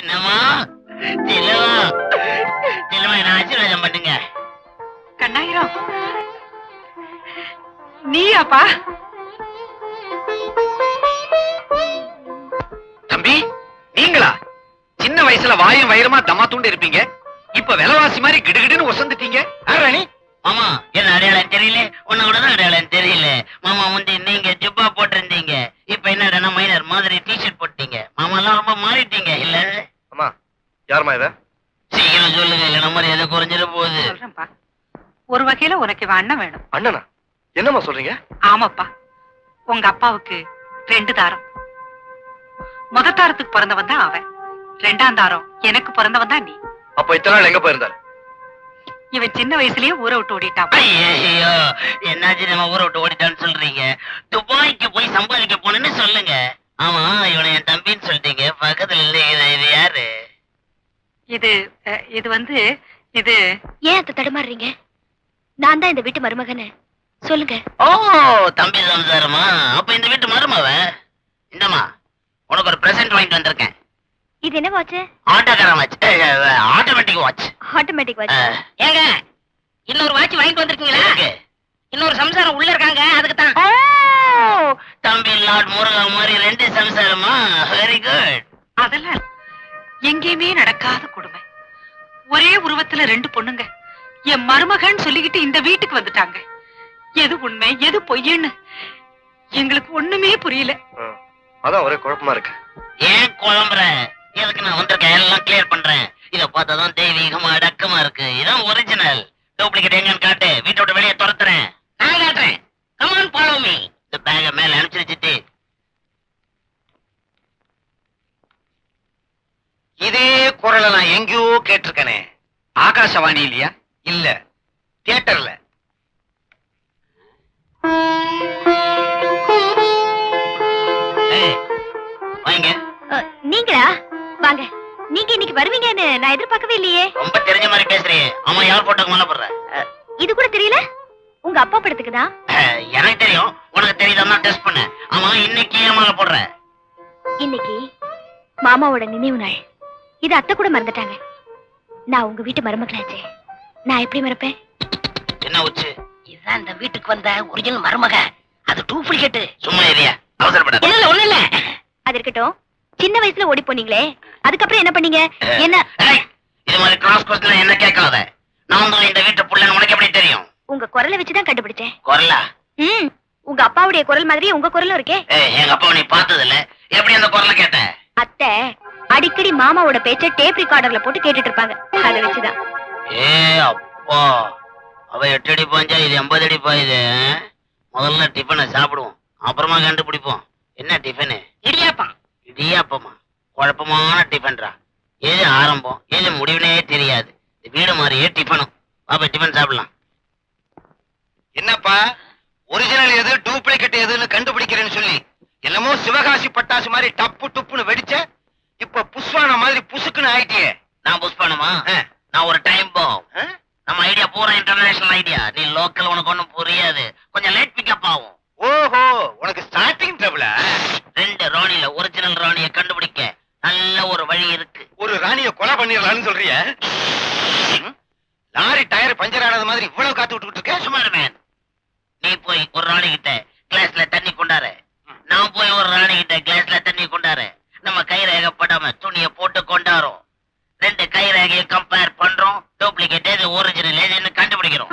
சின்னம்மா சின்னம்மா சின்னம்மா என்ன ஆசீர்வாதம் பண்ணுங்க. கண்ணாயிரம். நீயாப்பா? தம்பி நீங்களா? சின்ன வயசுல வாயும் வயிறுமா தம்மா தூண்டு இருப்பீங்க. இப்ப விலைவாசி மாதிரி கிடுகிடுன்னு ஒசந்துட்டீங்க. ராணி? மாமா என்ன அடையாளம் தெரியல? உன்ன கூட தான் அடையாளம் தெரியல. மாமா வந்து நீங்க ஜுப்பா போட்டிருந்தீங்க இப்ப என்னடா மைனர் மாதிரி டிஷர்ட் போட்டீங்க மாமா எல்லாம் ரொம்ப மாறிட்டீங்க இல்ல அம்மா யாருமா இவ சீக்கிரம் சொல்லுங்க இல்ல நம்ம எதை குறைஞ்சிட போகுது. சொல்றேன்ப்பா. ஒரு வகையில உனக்கு இவன் அண்ணன் வேணும். அண்ணனா? என்னம்மா சொல்றீங்க? ஆமாப்பா. உங்க அப்பாவுக்கு ரெண்டு தாரம். முத தாரத்துக்கு பிறந்தவன் தான் அவன். ரெண்டாம் தாரம் எனக்கு பிறந்தவன் தான் நீ. அப்ப இத்தனை நாள் எங்க போயிருந்தாரு? இவன் சின்ன வயசுலயே ஊரை விட்டு ஓடிட்டான். ஐயோ என்னாச்சு நம்ம ஊரை விட்டு ஓடிட்டான்னு சொல்றீங்க? துபாய்க்கு போய் சம்பாதிக்க போனேன்னு சொல்லுங்க. ஆமா இவனை என் தம்பின்னு சொல்லிட்டீங்க. பக்கத்துல இல்ல இது இது யாரு? இது இது வந்து இது ஏன் அத்தை தடுமாறுறீங்க? நான் தான் இந்த வீட்டு மருமகன்னு. சொல்லுங்க. ஓ தம்பி சம்சாரமா? அப்ப இந்த வீட்டு மருமவ? இந்தம்மா உனக்கு ஒரு பிரசன்ட் வாங்கிட்டு வந்திருக்கேன். இது என்ன வாட்ச் ஆட்டோக்காரன் watch automatic watch automatic watch ஏங்க இன்னொரு வாட்ச் வாங்கிட்டு வந்திருக்கீங்களா? இன்னொரு சம்சாரம் உள்ள இருக்காங்க அதுக்கு தான். தம்பி லார்ட் முருகா மாதிரி ரெண்டு சம்சாரமா? வெரி குட் அதெல்லாம். எங்கேயுமே நடக்காத கொடுமை. ஒரே உருவத்துல ரெண்டு பொண்ணுங்க. என் மருமகன் சொல்லிக்கிட்டு இந்த வீட்டுக்கு வந்துட்டாங்க. எது உண்மை எது பொய்யன்னு எங்களுக்கு ஒண்ணுமே புரியல. அதான் ஒரே குழப்பமா இருக்கு. ஏன் குழம்புற? எதுக்கு நான் வந்திருக்கேன்? எல்லாம் கிளியர் பண்றேன். இத பார்த்தாதான் தெய்வீகமா அடக்கமா இருக்கு. இதான் ஒரிஜினல் டூப்ளிகேட் எங்கன்னு காட்டு. வீட்டை விட்டு வெளியே துரத்துறேன். நான் காட்டுறேன். கமான் ஃபாலோ மீ இந்த பேக மேல அனுப்பிச்சு வச்சுட்டு இதே குரலை நான் எங்கேயோ கேட்டிருக்கனே. ஆகாசவாணி இல்லையா? இல்ல. தியேட்டர்ல. வாங்க. நீங்களா? வாங்க. நீங்க இன்னைக்கு வருவீங்கன்னு நான் எதிர்பார்க்கவே இல்லையே. ரொம்ப தெரிஞ்ச மாதிரி பேசுறியே. ஆமா யார் போட்டோக்கு மேல போடுற? இது கூட தெரியல? உங்க அப்பா படத்துக்கு தான். எனக்கு தெரியும். உனக்கு தெரியுதான் டெஸ்ட் பண்ண ஆமா இன்னைக்கு ஏன் மேல போடுற? இன்னைக்கு மாமாவோட நினைவு நாள். இது அத்தை கூட மறந்துட்டாங்க. நான் உங்க வீட்டு மருமகளாச்சே. நான் எப்படி மறப்பேன்? என்ன உச்சு? இதுதான் இந்த வீட்டுக்கு வந்த ஒரிஜினல் மருமக. அது டூப்ளிகேட் சும்மா ஏரியா அவசரப்படாத. இல்ல ஒண்ணு இல்ல. அது இருக்கட்டும். சின்ன வயசுல ஓடி போனீங்களே. அதுக்கப்புறம் என்ன பண்ணீங்க? என்ன? இது மாதிரி கிராஸ் கொஸ்டின் என்ன கேட்காத. நான் தான் இந்த வீட்டு புள்ளன்னு உனக்கு எப்படி தெரியும்? உங்க குரலை வச்சுதான் கண்டுபிடிச்சேன். குரலா? ம் உங்க அப்பாவுடைய குரல் மாதிரி உங்க குரலும் இருக்கே. எங்க அப்பா நீ பார்த்தது இல்ல எப்படி அந்த குரலை கேட்ட? அத்தை அடிக்கடி மாமாவோட பேச்ச டேப் ரெக்கார்டர்ல போட்டு கேட்டுட்டு இருப்பாங்க. அதை வச்சுதான். ஏ அப்பா. அவ எட்டு அடி பாஞ்சா இது எண்பது அடி பாயுது? முதல்ல டிஃபனை சாப்பிடுவோம். அப்புறமா கண்டுபிடிப்போம். என்ன டிஃபனு இடியாப்பம். இடியாப்பமா? குழப்பமான டிஃபன்ரா எது ஆரம்பம்? எது முடிவுனே தெரியாது. வீடு மாதிரியே டிஃபனும் பாப்பா டிஃபன் சாப்பிடலாம். என்னப்பா? ஒரிஜினல் எது டூப்ளிகேட் எதுன்னு கண்டுபிடிக்கிறேன்னு சொல்லி. என்னமோ சிவகாசி பட்டாசு மாதிரி டப்பு டுப்புன்னு வெடிச்ச இப்ப புஷ்வான மாதிரி புசுக்குன்னு ஆயிட்டியே. நான் புஷ் பண்ணுமா? ஆ. நான் ஒரு டைம் போ ஆ? நம்ம ஐடியா பூரா இன்டர்நேஷனல் ஐடியா நீ லோக்கல் உனக்கு ஒண்ணும் புரியாது. கொஞ்சம் லேட் பிக்கப் ஆகும். ஓஹோ உனக்கு ஸ்டார்டிங் ட்ரபிளா ரெண்டு ராணில ஒரிஜினல் ராணிய கண்டுபிடிக்க நல்ல ஒரு வழி இருக்கு. ஒரு ராணிய கொலை பண்ணிடலாம்னு சொல்றிய? லாரி டயர் பஞ்சர் ஆனது மாதிரி இவ்வளவு காத்து விட்டுக்கிட்டு இருக்க சுமார் மேன் நீ போய் ஒரு ராணி கிட்ட கிளாஸ்ல தண்ணி கொண்டாரு நான் போய் ஒரு ராணி கிட்ட கிளாஸ்ல தண்ணி கொண்டாரு நம்ம கை ரேகை படாம துணிய போட்டு கொண்டாரோம் ரேகையை கம்பேர் பண்றோம். டூப்ளிகேட் எது ஒரிஜினல் எதுன்னு கண்டுபிடிக்கிறோம்.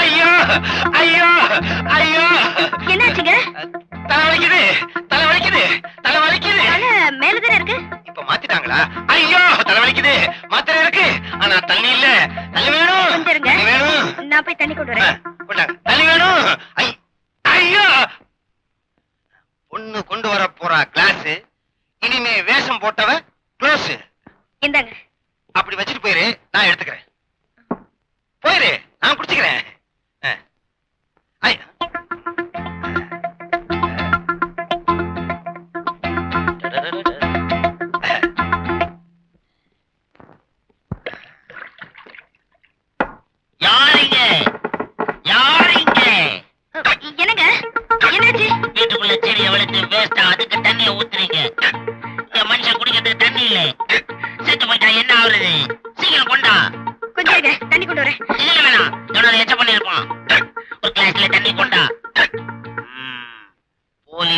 ஐயோ ஐயோ ஐயோ. என்னாச்சுங்க? தலை வலிக்குது தலை வலிக்குது தலை வலிக்குது தலை மேலதானே இருக்கு? இப்ப மாத்திட்டாங்களா? ஐயோ தலை வலிக்குது மாத்திரை இருக்கு. ஆனா தண்ணி இல்ல. தண்ணி வேணும். தண்ணி வேணும். நான் போய் தண்ணி கொண்டு வரேன். தண்ணி வேணும். ஐயோ. பொண்ணு கொண்டு வர போறா கிளாஸ் இனிமே வேஷம் போட்டவ க்ளோஸ் இந்தாங்க. அப்படி வச்சுட்டு போயிரு நான் எடுத்துக்கிறேன். போயிரு நான் குடிச்சுக்கிறேன்.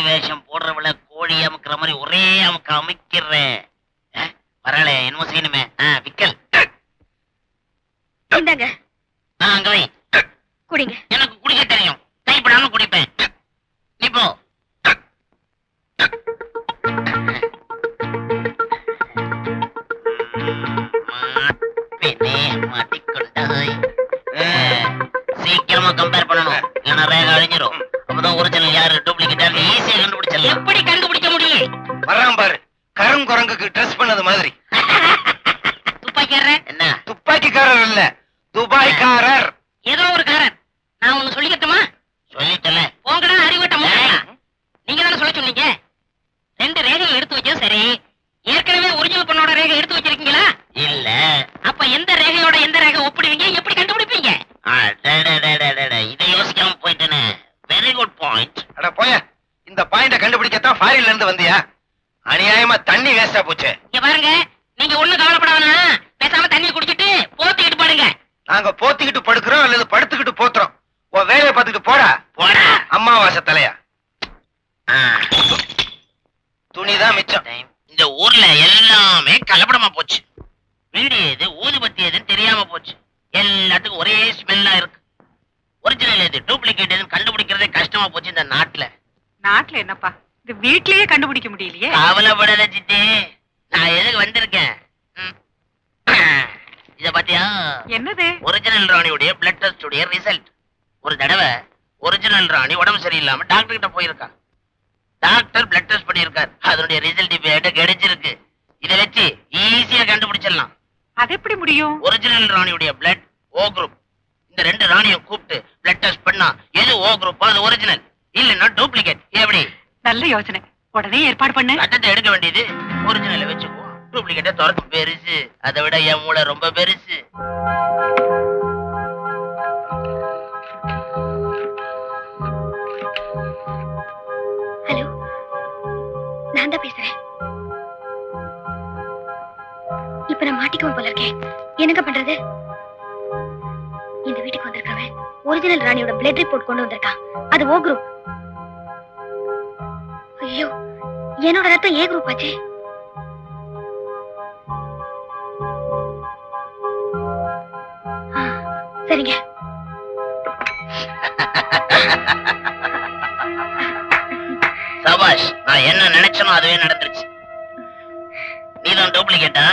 வேஷம் போடுறவள கோழி அமுக்கிற மாதிரி ஒரே அமுக்க அமைக்கிறேன் துபாய்க்காரர் ஏதோ ஒரு காரன் நான் ஒண்ணு சொல்லிக்கட்டுமா? சொல்லிட்டல போங்கடா அறிவட்ட முட்டாளா. நீங்க தானே சொல்ல சொன்னீங்க? ரெண்டு ரேகை எடுத்து வச்சது சரி. ஏற்கனவே ஒரிஜினல் பொண்ணோட ரேகை எடுத்து வச்சிருக்கீங்களா? இல்ல. அப்ப எந்த ரேகையோட எந்த ரேகை ஒப்பிடுவீங்க? எப்படி கண்டுபிடிப்பீங்க? இதை யோசிக்காம போயிட்டேனே. வெரி குட் பாயிண்ட் அட போய. இந்த பாயிண்ட கண்டுபிடிக்கத்தான் ஃபாரின்ல இருந்து வந்தியா? அநியாயமா தண்ணி வேஸ்டா போச்சு. இங்க பாருங்க. நீங்க ஒண்ணு கவலைப்படாதா பேசாம தண்ணி குடிச்சிட்டு போத்திக்கிட்டு பாடுங்க நாங்க போத்திக்கிட்டு படுக்கிறோம் அல்லது படுத்துக்கிட்டு போத்துறோம். உன் வேலையை பார்த்துக்கிட்டு போடா. போடா. அம்மாவாசை தலையா. ஆ, துணிதான் மிச்சம். இந்த ஊர்ல எல்லாமே கலப்படமா போச்சு. வீடு எது ஊதுபத்தி எதுன்னு தெரியாம போச்சு. எல்லாத்துக்கும் ஒரே ஸ்மெல்லா இருக்கு. ஒரிஜினல் எது டூப்ளிகேட் எதுன்னு கண்டுபிடிக்கிறதே கஷ்டமா போச்சு இந்த நாட்டுல. நாட்டுல என்னப்பா? இது வீட்லயே கண்டுபிடிக்க முடியலையே. கவலைப்படாத சித்தி. நான் எதுக்கு வந்திருக்கேன்? ம். இத பாத்தியா? என்னது? ஒரிஜினல் ராணியுடைய பிளட் டெஸ்ட் உடைய ரிசல்ட் ஒரு தடவை ஒரிஜினல் ராணி உடம்பு சரியில்லாம டாக்டர் கிட்ட போயிருக்கா. டாக்டர் பிளட் டெஸ்ட் பண்ணியிருக்காரு. அதனுடைய ரிசல்ட் இப்ப கிடைச்சிருக்கு. இதை வச்சு ஈஸியா கண்டுபிடிச்சிடலாம். அது எப்படி முடியும்? ஒரிஜினல் ராணியுடைய பிளட் ஓ குரூப் இந்த ரெண்டு ராணியும் கூப்பிட்டு பிளட் டெஸ்ட் பண்ணா எது ஓ குரூப் அது ஒரிஜினல் இல்லைன்னா டூப்ளிகேட் எப்படி? நல்ல யோசனை. உடனே ஏற்பாடு பண்ணு. ரத்தத்தை எடுக்க வேண்டியது ஒரிஜினலை வச்சுக்குவோம் டூப்ளிகேட்டை திறக்க பெருசு. அதை விட என் மூளை ரொம்ப பெருசு. ஹலோ நான் தான் பேசுறேன். இப்ப நான் மாட்டிக்குவேன் போல இருக்கேன். என்னங்க பண்றது? இந்த வீட்டுக்கு வந்திருக்கிறவன் ஒரிஜினல் ராணியோட பிளட் ரிப்போர்ட் கொண்டு வந்திருக்கான். அது ஓ குரூப் ஐயோ என்னோட ரத்தம் ஏ குரூப் ஆச்சே? சரிங்க சபாஷ் நான் என்ன நினைச்சனோ அதுவே நடந்துருச்சு. நீதான் டூப்ளிகேட்டா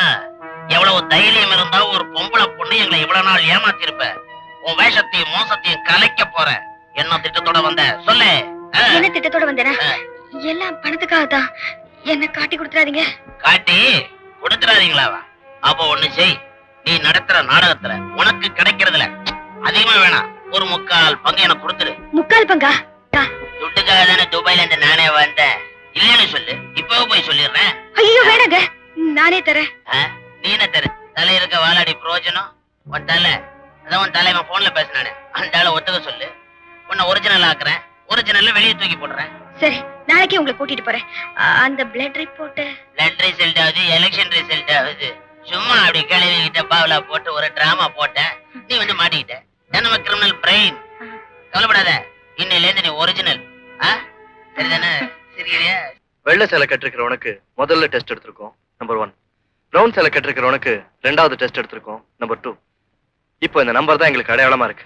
எவ்வளவு தைரியம் இருந்தா ஒரு பொம்பளை பொண்ணு எங்களை இவ்வளவு நாள் ஏமாத்திருப்ப. உன் வேஷத்தையும் மோசத்தையும் கலைக்க போற. என்ன திட்டத்தோட வந்த? சொல்லு. என்ன திட்டத்தோட வந்தேனா. எல்லாம் பணத்துக்காக தான். என்ன காட்டி கொடுத்துறாதீங்க காட்டி கொடுத்துறாதீங்களாவா அப்ப ஒண்ணு செய். நீ நடத்துற நாடகத்துல உனக்கு கிடைக்கிறதுல அதிகமா வேணாம். ஒரு முக்கால் பங்கு எனக்கு கொடுத்துரு. முக்கால் பங்கா. துட்டுக்காக தானே துபாயில இருந்து நானே வந்தேன். இல்லன்னு சொல்லு. இப்பவே போய் சொல்லிடுறேன். ஐயோ வேணாங்க. நானே தரேன். ஆ? நீ என்ன தரு? தலை இருக்க வாலாடி பிரயோஜனம் உன் தலை. அதான் உன் தலைவன் போன்ல பேசினானே அந்த ஆளை ஒத்துக்க சொல்லு. உன்னை ஒரிஜினல் ஆக்குறேன். ஒரிஜினல்ல வெளியே தூக்கி போடுறேன். சரி நாளைக்கே உங்களை கூட்டிட்டு போறேன். அந்த பிளட் ரிப்போர்ட் பிளட் ரிசல்ட் ஆகுது எலெக்ஷன் ரிசல்ட் ஆகுது. சும்மா அப்படி கிளவி கிட்ட பாவலா போட்டு ஒரு டிராமா போட்டேன். கவலைப்படாத. இன்னையில இருந்து நீ ஒரிஜினல் சரிதானே? வெள்ளை சேலை கட்டிருக்கிறவனுக்கு முதல்ல டெஸ்ட் எடுத்திருக்கோம் நம்பர் ஒன் பிரவுன் சேலை கட்டிருக்கிறவனுக்கு ரெண்டாவது டெஸ்ட் எடுத்திருக்கோம் நம்பர் டூ இப்போ இந்த நம்பர் தான் எங்களுக்கு அடையாளமா இருக்கு.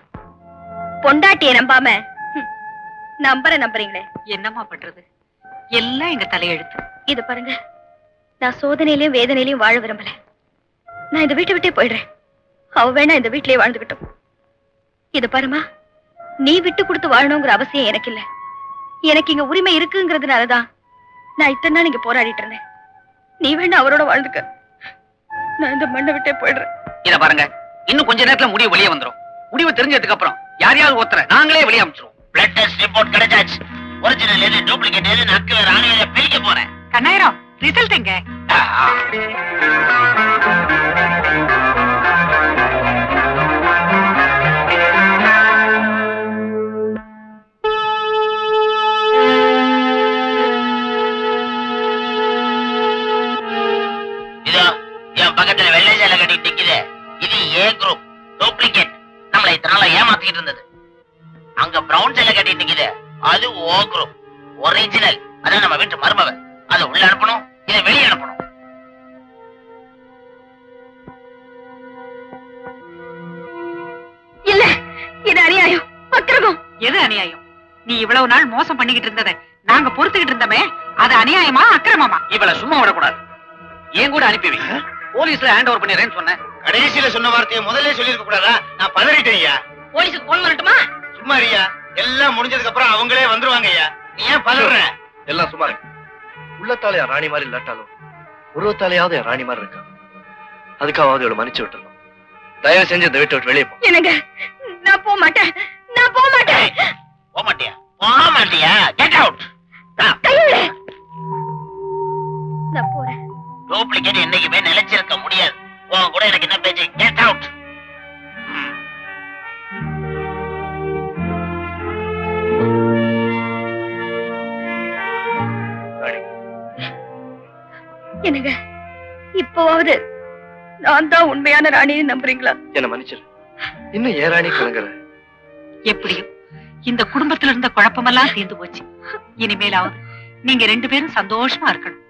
பொண்டாட்டிய நம்பாம ஹம், நம்பற நம்புறீங்களே. என்னம்மா பண்றது? எல்லாம் எங்க தலையெழுத்து இது பாருங்க. நான் சோதனையிலயும் வேதனையிலயும் வாழ விரும்பல. நான் இந்த வீட்டை விட்டே போயிடுறேன். அவ வேணா இந்த வீட்டிலேயே வாழ்ந்துகிட்டோம். இது பாருமா நீ விட்டு கொடுத்து வாழணுங்கிற அவசியம் எனக்கு இல்ல எனக்கு இங்க உரிமை இருக்குங்கிறதுனாலதான் நான் இத்தனை நாள் இங்க போராடிட்டு இருந்தேன். நீ வேணா அவரோட வாழ்ந்துக்க. நான் இந்த மண்ணை விட்டே போயிடுறேன். இத பாருங்க. இன்னும் கொஞ்ச நேரத்துல முடிவு வெளியே வந்துரும். முடிவு தெரிஞ்சதுக்கு அப்புறம் யாரையாவது ஒருத்தர நாங்களே வெளியே அமிச்சிருவோம். பிளட் டெஸ்ட் ரிப்போர்ட் கிடைச்சாச்சு. ஒரிஜினல் எது டூப்ளிகேட் எது நக்கு ராணியில பிரிக்க போறேன். கண்ணாயிரம் ரிசல்ட் எங்க? அதை உள்ள அனுப்பணும் இதை வெளியே அனுப்பணும். இல்ல இது அநியாயம். அக்கிரமம் எது அநியாயம்? நீ இவ்வளவு நாள் மோசம் பண்ணிக்கிட்டு இருந்ததை நாங்க பொறுத்துக்கிட்டு இருந்தோமே அது அநியாயமா அக்கிரமமா? இவள சும்மா விடக்கூடாது. ஏன் கூட அனுப்பி வைங்க போலீஸ்ல ஹேண்ட் ஓவர் பண்ணிடுறேன்னு சொன்னேன். கடைசியில சொன்ன வார்த்தையை முதல்ல சொல்லிருக்க கூடாதா? நான் பதறிட்டேன் ஐயா. போலீஸுக்கு போன் பண்ணட்டுமா சும்மா ஐயா எல்லாம் முடிஞ்சதுக்கு அப்புறம் அவங்களே வந்துருவாங்க ஐயா. நீ ஏன் பதற எல்லாம் சும்மா இருக்கு உள்ளத்தாலே ராணி மாதிரி இல்லாட்டாலும் உருவத்தாலேயாவது என் ராணி மாதிரி இருக்கா? அதுக்காவது இவளை மன்னிச்சு விட்டுறணும். தயவு செஞ்சு இந்த வீட்டை விட்டு வெளியே போ. என்னங்க? நான் போக மாட்டேன். நான் போக மாட்டேன். போக மாட்டியா? போக மாட்டியா? கெட் அவுட் நான் போறேன். டூப்ளிகேட் என்னைக்குமே நிலைச்சிருக்க முடியாது. உன் கூட எனக்கு என்ன பேச்சு? என்னங்க? இப்போவாவது நான் தான் உண்மையான ராணின்னு நம்புறீங்களா? என்ன மன்னிச்சிரு. இன்னும் ஏன் ராணி கலங்குற? எப்படியும் இந்த குடும்பத்துல இருந்த குழப்பமெல்லாம் தீர்ந்து போச்சு. இனிமேலாவது நீங்க ரெண்டு பேரும் சந்தோஷமா இருக்கணும்.